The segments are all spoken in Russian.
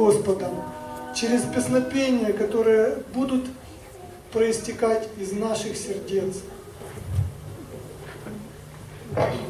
Господом через песнопения, которые будут проистекать из наших сердец. Thank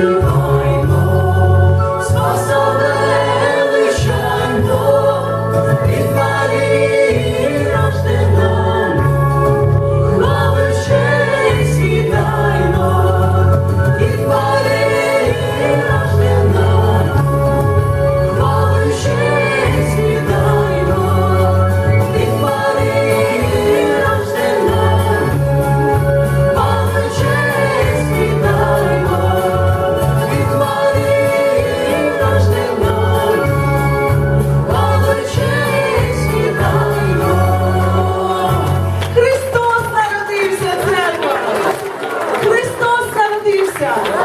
you. 네.